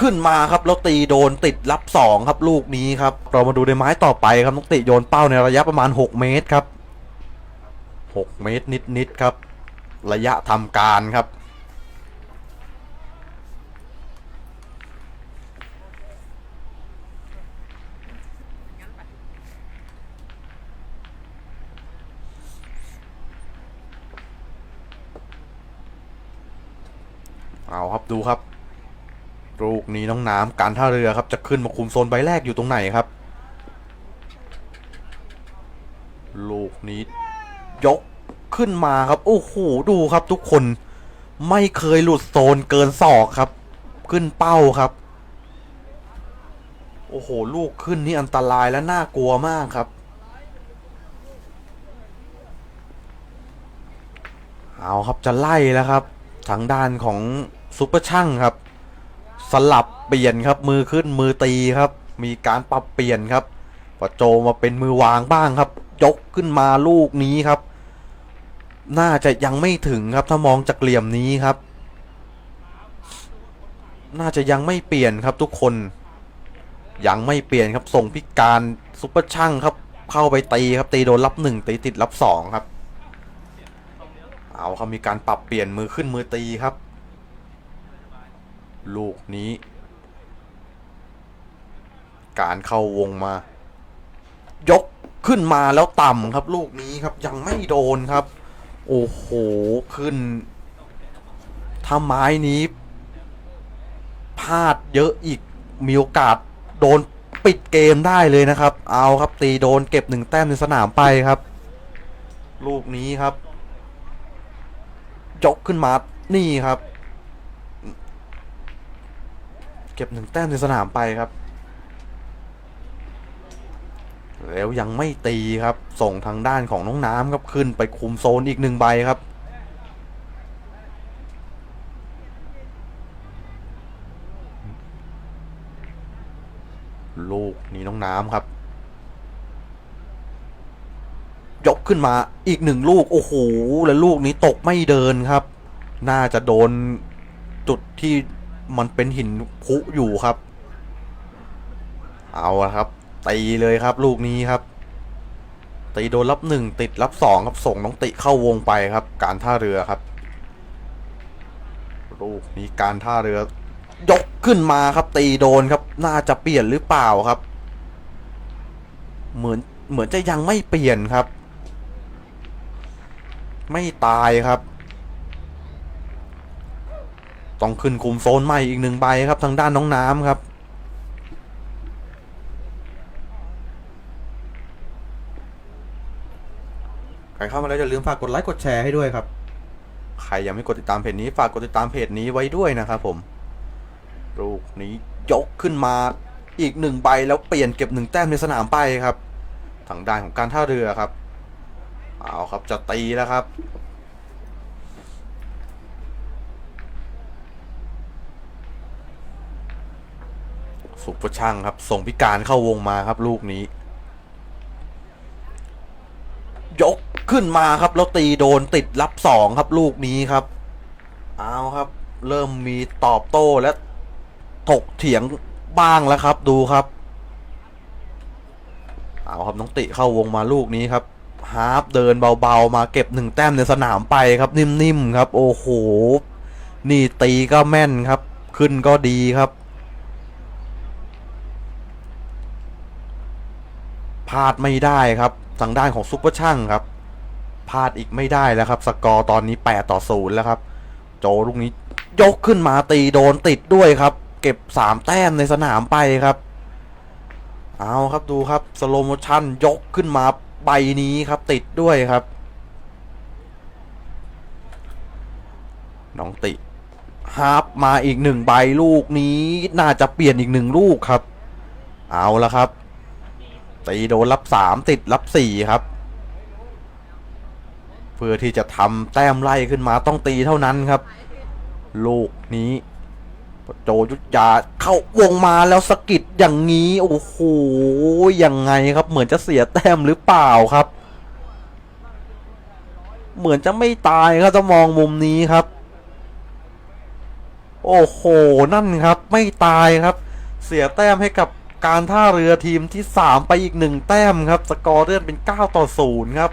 ขึ้นมาครับแล้วตีโดนติดรับสองครับลูกนี้ครับ เรามาดูในไม้ต่อไปครับน้องติโยนเป้าในระยะประมาณ 6 เมตรครับ 6 เมตรนิดๆครับ ระยะทำการครับเอาครับดูครับ ลูกนี้น้องน้ำการท่าเรือครับจะขึ้นมาคุมโซนใบแรกอยู่ตรงไหนครับ ลูกนี้ ยกขึ้นมาครับโอ้โหดูครับทุกคนไม่เคยหลุดโซนเกินศอกครับ ขึ้นเป้าครับ โอ้โห ลูกขึ้นนี่อันตรายและน่ากลัวมากครับ เอาครับจะไล่แล้วครับ ทางด้านของซุปเปอร์ช่างครับ สลับเปลี่ยนครับมือขึ้นมือตีครับ มีการปรับเปลี่ยนครับปะโจมาเป็นมือวางบ้างครับ ยกขึ้นมาลูกนี้ครับ น่าจะยังไม่ถึงครับถ้ามองจากเหลี่ยมนี้ครับ น่าจะยังไม่เปลี่ยนครับทุกคน ยังไม่เปลี่ยนครับส่งพิการซุปเปอร์ช่างครับ เข้าไปตีครับตีโดนรับหนึ่งตีติดรับสองครับ เอาครับมีการปรับเปลี่ยนมือขึ้นมือตีครับ ลูกนี้ การเข้าวงมา ยกขึ้นมาแล้วต่ำครับ ลูกนี้ครับยังไม่โดนครับ โอ้โห ขึ้นถ้าไม้นี้พลาดเยอะอีกมีโอกาสโดนปิดเกมได้เลยนะครับ เอาครับตีโดนเก็บหนึ่งแต้มในสนามไปครับ ลูกนี้ครับยกขึ้นมานี่ครับ เก็บหนึ่งแต้มในสนามไปครับ แล้วยังไม่ตีครับ ส่งทางด้านของน้องน้ำครับขึ้นไปคุมโซนอีกหนึ่งใบครับลูกนี้น้องน้ำครับ ยกขึ้นมาอีกหนึ่งลูก โอ้โห แล้วลูกนี้ตกไม่เดินครับ น่าจะโดนจุดที่ มันเป็นหินพุอยู่ครับ เอาละครับตีเลยครับ ลูกนี้ครับตีโดนรับหนึ่งติดรับสองครับส่งน้องติเข้าวงไปครับ การท่าเรือครับ ลูกนี้การท่าเรือ ยกขึ้นมาครับ ตีโดนครับ น่าจะเปลี่ยนหรือเปล่าครับ เหมือนเหมือนจะยังไม่เปลี่ยนครับ ไม่ตายครับ ต้องขึ้นคุมโซนใหม่อีกหนึ่งใบครับทางด้านน้องน้ำครับใครเข้ามาแล้วอย่าลืมฝากกดไลค์กดแชร์ให้ด้วยครับ ใครยังไม่กดติดตามเพจนี้ฝากกดติดตามเพจนี้ไว้ด้วยนะครับผม ลูกนี้ยกขึ้นมาอีกหนึ่งใบแล้วเปลี่ยนเก็บหนึ่งแต้มในสนามไปครับ ทางด้านของการท่าเรือครับ เอาครับจะตีแล้วครับ สุปช่างครับ ส่งพิการเข้าวงมาครับลูกนี้ ยกขึ้นมาครับ แล้วตีโดนติดรับสองครับ ลูกนี้ครับ เอาครับ เริ่มมีตอบโต้และถกเถียงบ้างแล้วครับ ดูครับ เอาครับน้องติเข้าวงมาลูกนี้ครับฮาร์ปเดินเบาๆ มาเก็บหนึ่งแต้มในสนามไปครับ นิ่มๆครับ โอ้โห นี่ตีก็แม่นครับ ขึ้นก็ดีครับ พลาดไม่ได้ครับ ทางด้านของซุปเปอร์ช่างครับพลาดอีกไม่ได้แล้วครับ สกอร์ตอนนี้ 8 ต่อ 0 แล้วครับ โจลูกนี้ยกขึ้นมาตีโดนติดด้วยครับ เก็บ 3 แต้มในสนามไปครับ เอาครับดูครับ สโลโมชั่นยกขึ้นมาใบนี้ครับ ติดด้วยครับ น้องติฮาร์ปมาอีกหนึ่งใบลูกนี้น่าจะเปลี่ยนอีกหนึ่งลูกครับ เอาละครับ ตีโดนรับสามติดรับสี่ครับ เพื่อที่จะทำแต้มไล่ขึ้นมาต้องตีเท่านั้นครับ ลูกนี้โจยุทธยาเข้าวงมาแล้วสกิดอย่างนี้โอ้โหยังไงครับ เหมือนจะเสียแต้มหรือเปล่าครับ เหมือนจะไม่ตายครับจะมองมุมนี้ครับ โอ้โหนั่นครับ ไม่ตายครับ เสียแต้มให้กับ การท่าเรือทีมที่ 3 ไปอีกหนึ่งแต้มครับ สกอร์เลื่อนเป็น 9 ต่อ 0 ครับ